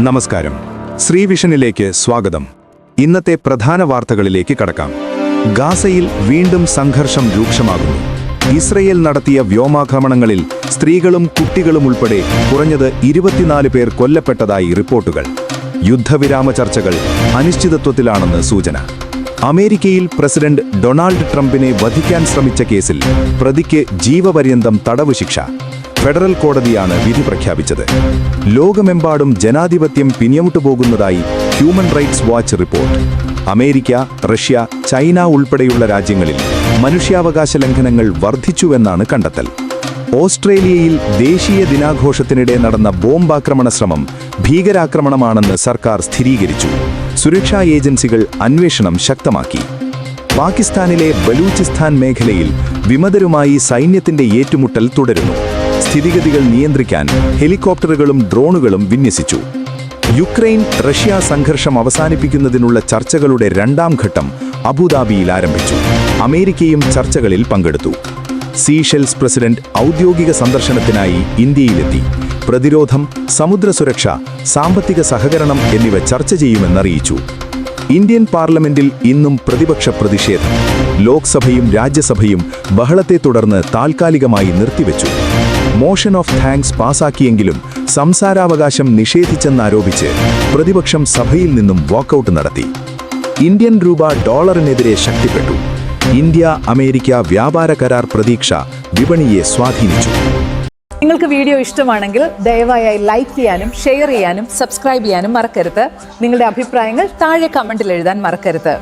നമസ്കാരം. ശ്രീവിഷനിലേക്ക് സ്വാഗതം. ഇന്നത്തെ പ്രധാന വാർത്തകളിലേക്ക് കടക്കാം. ഗാസയിൽ വീണ്ടും സംഘർഷം രൂക്ഷമാകുന്നു. ഇസ്രയേൽ നടത്തിയ വ്യോമാക്രമണങ്ങളിൽ സ്ത്രീകളും കുട്ടികളും ഉൾപ്പെടെ കുറഞ്ഞത് ഇരുപത്തിനാല് പേർ കൊല്ലപ്പെട്ടതായി റിപ്പോർട്ടുകൾ. യുദ്ധവിരാമ ചർച്ചകൾ അനിശ്ചിതത്വത്തിലാണെന്ന് സൂചന. അമേരിക്കയിൽ പ്രസിഡന്റ് ഡൊണാൾഡ് ട്രംപിനെ വധിക്കാൻ ശ്രമിച്ച കേസിൽ പ്രതിക്ക് ജീവപര്യന്തം തടവ് ശിക്ഷ ഫെഡറൽ കോടതിയാണ് വിധി പ്രഖ്യാപിച്ചത്. ലോകമെമ്പാടും ജനാധിപത്യം പിന്നിയോട്ടു പോകുന്നതായി human rights watch report. America Russia China ഉൾപ്പെടെയുള്ള രാജ്യങ്ങളിൽ മനുഷ്യാവകാശ ലംഘനങ്ങൾ വർദ്ധിച്ചുവെന്നാണ് കണ്ടെത്തൽ. ഓസ്ട്രേലിയയിൽ ദേശീയ ദിനാഘോഷത്തിനിടെ നടന്ന ബോംബാക്രമണ ശ്രമം ഭീകരാക്രമണമാണെന്ന് സർക്കാർ സ്ഥിരീകരിച്ചു. സുരക്ഷാ ഏജൻസികൾ അന്വേഷണം ശക്തമാക്കി. പാകിസ്ഥാനിലെ ബലൂചിസ്ഥാൻ മേഖലയിൽ വിമതരുമായി സൈന്യത്തിന്റെ ഏറ്റുമുട്ടൽ തുടരുന്നു. സ്ഥിതിഗതികൾ നിയന്ത്രിക്കാൻ ഹെലികോപ്റ്ററുകളും ഡ്രോണുകളും വിന്യസിച്ചു. യുക്രൈൻ റഷ്യ സംഘർഷം അവസാനിപ്പിക്കുന്നതിനുള്ള ചർച്ചകളുടെ രണ്ടാം ഘട്ടം അബുദാബിയിൽ ആരംഭിച്ചു. അമേരിക്കയും ചർച്ചകളിൽ പങ്കെടുത്തു. സീഷെൽസ് പ്രസിഡന്റ് ഔദ്യോഗിക സന്ദർശനത്തിനായി ഇന്ത്യയിലെത്തി. പ്രതിരോധം സമുദ്ര സുരക്ഷ സാമ്പത്തിക സഹകരണം എന്നിവ ചർച്ച ചെയ്യുമെന്നറിയിച്ചു. ഇന്ത്യൻ പാർലമെന്റിൽ ഇന്നും പ്രതിപക്ഷ പ്രതിഷേധം. ലോക്സഭയും രാജ്യസഭയും ബഹളത്തെ തുടർന്ന് താൽക്കാലികമായി നിർത്തിവെച്ചു. മോഷൻ ഓഫ് താങ്ക്സ് പാസാക്കിയെങ്കിലും സംസാരാവകാശം നിഷേധിച്ചെന്നാരോപിച്ച് പ്രതിപക്ഷം സഭയിൽ നിന്നും വാക്കൌട്ട് നടത്തി. ഇന്ത്യൻ രൂപ ഡോളറിനെതിരെ ശക്തിപ്പെട്ടു. ഇന്ത്യ അമേരിക്ക വ്യാപാര കരാർ പ്രതീക്ഷ വിപണിയെ സ്വാധീനിച്ചു. നിങ്ങൾക്ക് വീഡിയോ ഇഷ്ടമാണെങ്കിൽ ദയവായി ലൈക്ക് ചെയ്യാനും ഷെയർ ചെയ്യാനും സബ്സ്ക്രൈബ് ചെയ്യാനും മറക്കരുത്. നിങ്ങളുടെ അഭിപ്രായങ്ങൾ താഴെ കമന്റിൽ എഴുതാൻ മറക്കരുത്.